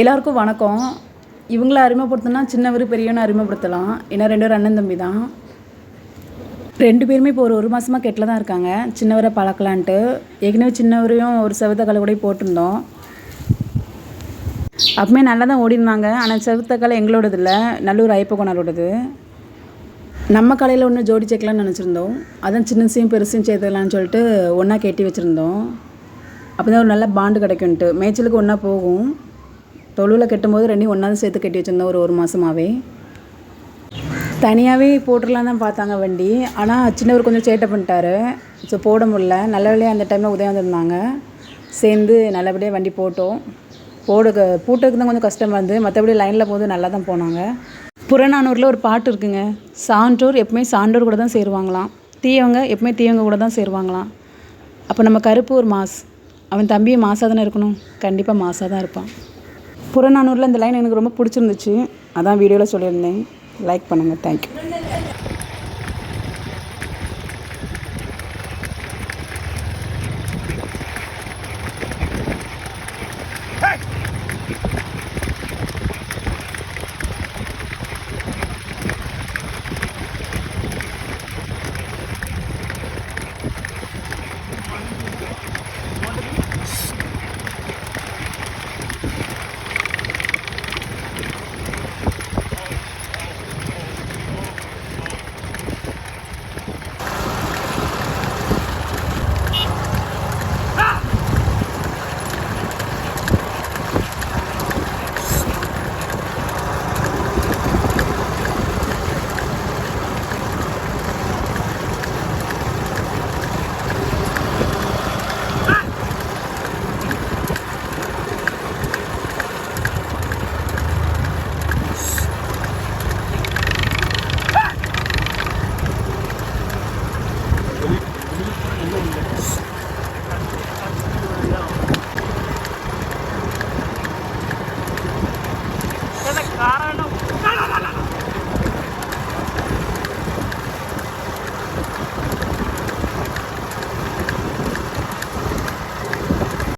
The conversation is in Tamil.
எல்லாருக்கும் வணக்கம். இவங்கள அறிமுகப்படுத்தினா சின்னவர் பெரியவனை அறிமுகப்படுத்தலாம் ஏன்னா ரெண்டு பேரும் அண்ணன் தம்பி தான். ரெண்டு பேருமே இப்போ ஒரு ஒரு மாதமாக கெட்டில் தான் இருக்காங்க. சின்னவரை பழக்கலான்ட்டு. ஏற்கனவே சின்னவரையும் ஒரு செவத்த கலை கூட போட்டிருந்தோம். அப்பவுமே நல்லா தான் ஓடிருந்தாங்க. ஆனால் செவத்த கலை எங்களோடது இல்லை. நல்லூர் ஐப்பகோனாரோடது நம்ம கலையில் ஒன்று ஜோடி சேர்க்கலாம்னு நினச்சிருந்தோம். அதான் சின்னசையும் பெருசையும் சேர்த்துக்கலான்னு சொல்லிட்டு ஒன்றா கட்டி வச்சுருந்தோம். அப்போ தான் ஒரு நல்ல பாண்டு கிடைக்கும்ன்ட்டு. மேய்ச்சலுக்கு ஒன்றா போகும். தொழுவில் கட்டும்போது ரெண்டையும் ஒன்றாவது சேர்த்து கட்டி வச்சுருந்தோம் ஒரு ஒரு மாதமாகவே தனியாகவே போட்டுடலாம் தான் பார்த்தாங்க வண்டி. ஆனால் சின்னவர் கொஞ்சம் சேட்டை பண்ணிட்டாரு. ஸோ போட முடில நல்ல வேலையாக அந்த டைமில் உதயம் வந்திருந்தாங்க. சேர்ந்து நல்லபடியாக வண்டி போட்டோம். போட பூட்டுக்கு தான் கொஞ்சம் கஷ்டமாக இருந்து மற்றபடி லைனில் போது நல்லா தான் போனாங்க. புறநானூரில் ஒரு பாட்டு இருக்குங்க. சான்றோர் எப்பவுமே சான்றோர் கூட தான் சேருவாங்களாம். தீயவங்க எப்பவுமே தீயவங்க கூட தான் சேருவாங்களாம். அப்போ நம்ம கருப்பு ஒரு மாஸ். அவன் தம்பியும் மாசாக தானே இருக்கணும்? கண்டிப்பாக மாசாக தான் இருப்பான். புறநானூரில் இந்த லைன் எனக்கு ரொம்ப பிடிச்சிருந்துச்சு. அதான் வீடியோவில் சொல்லியிருந்தேன். லைக் பண்ணுங்கள் தேங்க்யூ